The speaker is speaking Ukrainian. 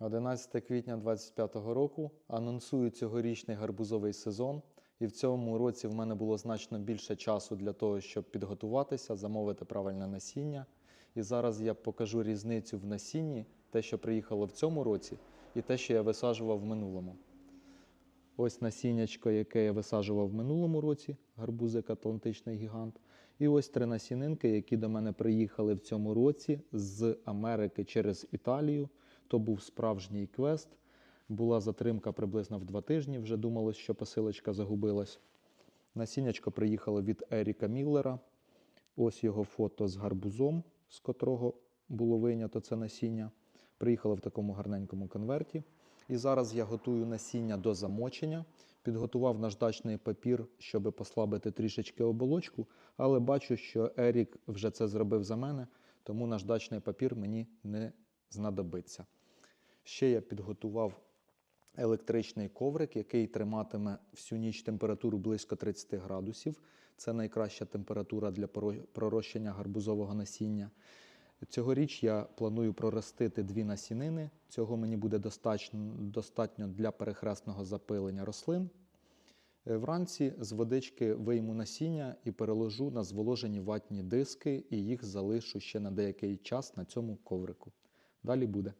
11 квітня 2025 року анонсую цьогорічний гарбузовий сезон. І в цьому році в мене було значно більше часу для того, щоб підготуватися, замовити правильне насіння. І зараз я покажу різницю в насінні, те, що приїхало в цьому році, і те, що я висаджував в минулому. Ось насіннячко, яке я висаджував в минулому році, гарбузик Атлантичний гігант. І ось три насінинки, які до мене приїхали в цьому році з Америки через Італію. То був справжній квест. Була затримка приблизно в два тижні. Вже думалось, що посилочка загубилась. Насіннячко приїхало від Еріка Міллера. Ось його фото з гарбузом, з котрого було вийнято це насіння. Приїхало в такому гарненькому конверті. І зараз я готую насіння до замочення. Підготував наждачний папір, щоб послабити трішечки оболочку, але бачу, що Ерік вже це зробив за мене, тому наждачний папір мені не знадобиться. Ще я підготував електричний коврик, який триматиме всю ніч температуру близько 30 градусів. Це найкраща температура для пророщення гарбузового насіння. Цьогоріч я планую проростити дві насінини. Цього мені буде достатньо, для перехресного запилення рослин. Е, Вранці з водички вийму насіння і переложу на зволожені ватні диски, і їх залишу ще на деякий час на цьому коврику. Далі буде.